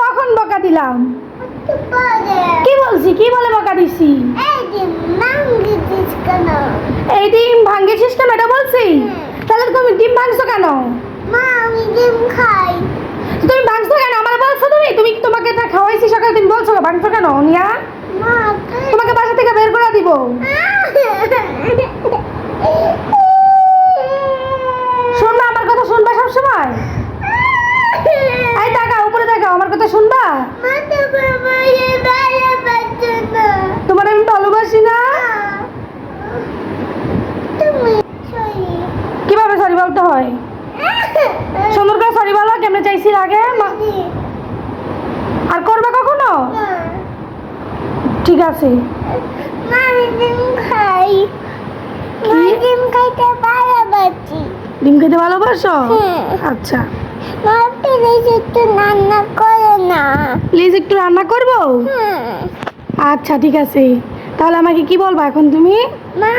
কখন বকা দিলাম? কি বলছি? কি বলে বকা দিছি? এই ডিম ভাঙ্গেছিস কেন? এটা বলছি? তাহলে তুমি ডিম ভাঙছো কেন? তুমি ভাঙছো কেন? আমার বলছো তুমি? তুমি তোমাকে এটা খাওয়াইছি সকালে? তুমি বলছো ভাঙছো কেন, নিয়া? তোমাকে বাসা থেকে বের করে দিব। শোন না আমার কথা শুনবে সবসময়? বলতে হয়? সুন্দর করে সরি বলো কেমনে চাইছি আগে আর করবে কখনো? ঠিক আছে। ডিম খাইতে ভালোবাসি ডিম খেতে ভালোবাসো? হ্যাঁ। আচ্ছা। মা প্লিজ একটু রান্না করে না প্লিজ একটু রান্না করব? হ্যাঁ। আচ্ছা ঠিক আছে। তাহলে আমাকে কি বলবা এখন তুমি? মা।